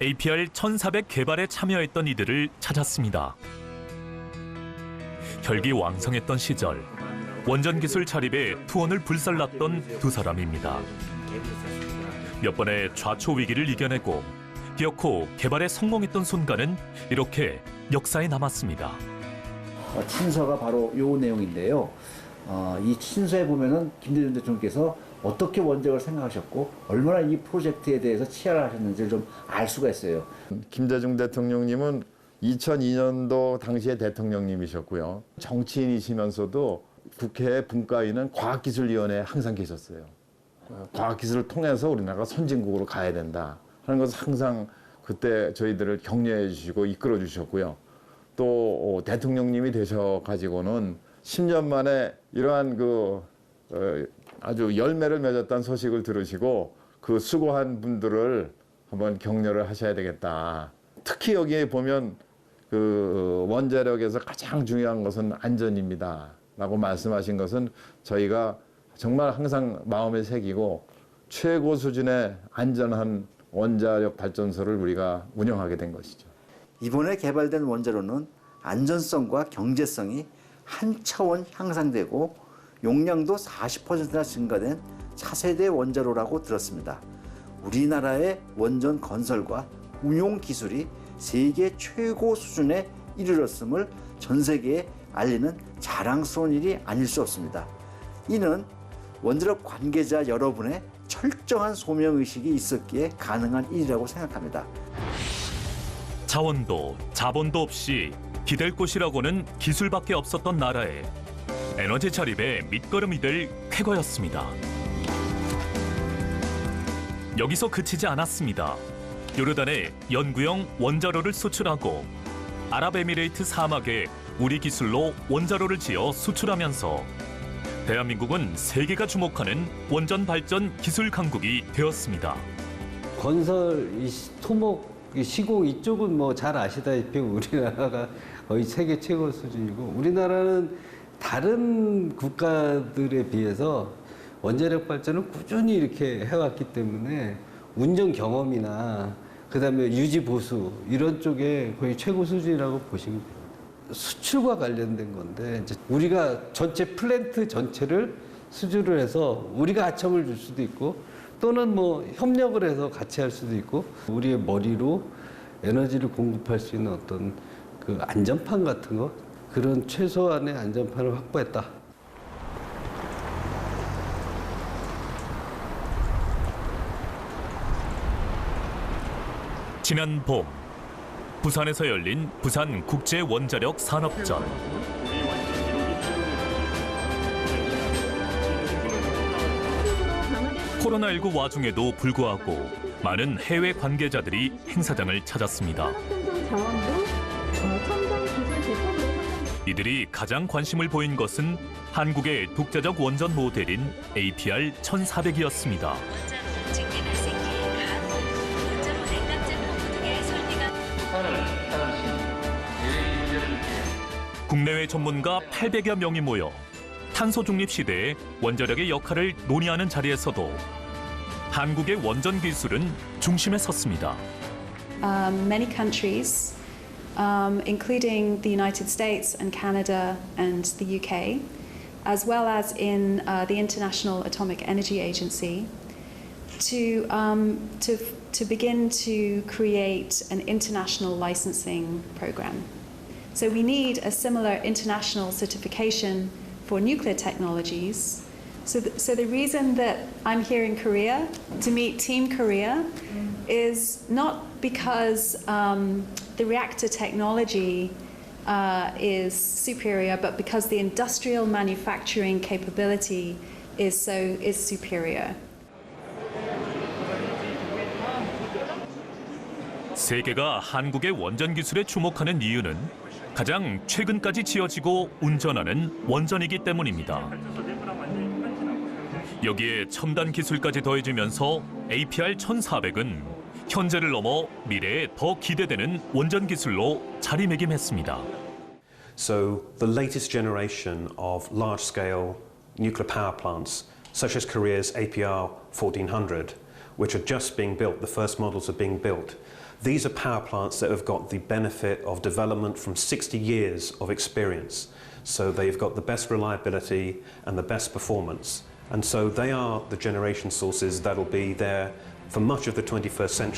APR 1400 개발에 참여했던 이들을 찾았습니다. 혈기 왕성했던 시절 원전 기술 자립에 투혼을 불살랐던 두 사람입니다. 몇 번의 좌초 위기를 이겨내고 기어코 개발에 성공했던 순간은 이렇게 역사에 남았습니다. 어, 친서가 바로 요 내용인데요. 어, 이 친서에 보면은 김대중 대통령께서 어떻게 원작을 생각하셨고 얼마나 이 프로젝트에 대해서 치아를 하셨는지를 좀 알 수가 있어요. 김대중 대통령님은 2002년도 당시에 대통령님이셨고요. 정치인이시면서도 국회 분과위는 과학기술위원회에 항상 계셨어요. 어, 과학기술을 통해서 우리나라가 선진국으로 가야 된다 하는 것을 항상 그때 저희들을 격려해 주시고 이끌어 주셨고요. 또 어, 대통령님이 되셔 가지고는 10년 만에 이러한 그 어, 아주 열매를 맺었다는 소식을 들으시고 그 수고한 분들을 한번 격려를 하셔야 되겠다. 특히 여기에 보면 그 원자력에서 가장 중요한 것은 안전입니다. 라고 말씀하신 것은 저희가 정말 항상 마음에 새기고 최고 수준의 안전한 원자력 발전소를 우리가 운영하게 된 것이죠. 이번에 개발된 원자로는 안전성과 경제성이 한 차원 향상되고 용량도 40%나 증가된 차세대 원자로라고 들었습니다. 우리나라의 원전 건설과 운용 기술이 세계 최고 수준에 이르렀음을 전 세계에 알리는 자랑스러운 일이 아닐 수 없습니다. 이는 원자력 관계자 여러분의 철저한 소명 의식이 있었기에 가능한 일이라고 생각합니다. 자원도 자본도 없이 기댈 곳이라고는 기술밖에 없었던 나라에 에너지 자립의 밑거름이 될 쾌거였습니다. 여기서 그치지 않았습니다. 요르단에 연구용 원자로를 수출하고 아랍에미레이트 사막에 우리 기술로 원자로를 지어 수출하면서 대한민국은 세계가 주목하는 원전 발전 기술 강국이 되었습니다. 건설, 토목, 이 시공 이쪽은 뭐 잘 아시다시피 우리나라가 거의 세계 최고 수준이고 우리나라는 다른 국가들에 비해서 원자력 발전을 꾸준히 이렇게 해왔기 때문에 운전 경험이나 그다음에 유지 보수 이런 쪽에 거의 최고 수준이라고 보시면 됩니다. 수출과 관련된 건데 우리가 전체 플랜트 전체를 수주를 해서 우리가 아첨을 줄 수도 있고 또는 뭐 협력을 해서 같이 할 수도 있고 우리의 머리로 에너지를 공급할 수 있는 어떤 그 안전판 같은 거 그런 최소한의 안전판을 확보했다. 지난 봄 부산에서 열린 부산 국제 원자력 산업전. 코로나19 와중에도 불구하고 많은 해외 관계자들이 행사장을 찾았습니다. 이들이 가장 관심을 보인 것은 한국의 독자적 원전 모델인 APR 1400이었습니다. 원자로 징계 발생 기회가 원자로 냉각제 펌프 등의 설비가 국내외 전문가 800여 명이 모여 탄소 중립 시대에 원자력의 역할을 논의하는 자리에서도 한국의 원전 기술은 중심에 섰습니다. um, many countries, um, including the United States and Canada and the UK, as well as in uh, the International Atomic Energy Agency, to, um, to, to begin to create an international licensing program. So we need a similar international certification for nuclear technologies. So, th- so the reason that I'm here in Korea to meet Team Korea is not because um, the reactor technology uh, is superior, but because the industrial manufacturing capability is so is superior. 세계가 한국의 원전 기술에 주목하는 이유는 가장 최근까지 지어지고 운전하는 원전이기 때문입니다. 여기에 첨단 기술까지 더해지면서 APR 1400은 현재를 넘어 미래에 더 기대되는 원전 기술로 자리매김했습니다. So the latest generation of large-scale nuclear power plants, such as Korea's APR 1400, which are just being built, the first models are being built, These are power plants that have got the benefit of development from 60 years of experience. So they've got the best reliability and the best performance. And so they are the generation sources that'll be there for much of the 21st century.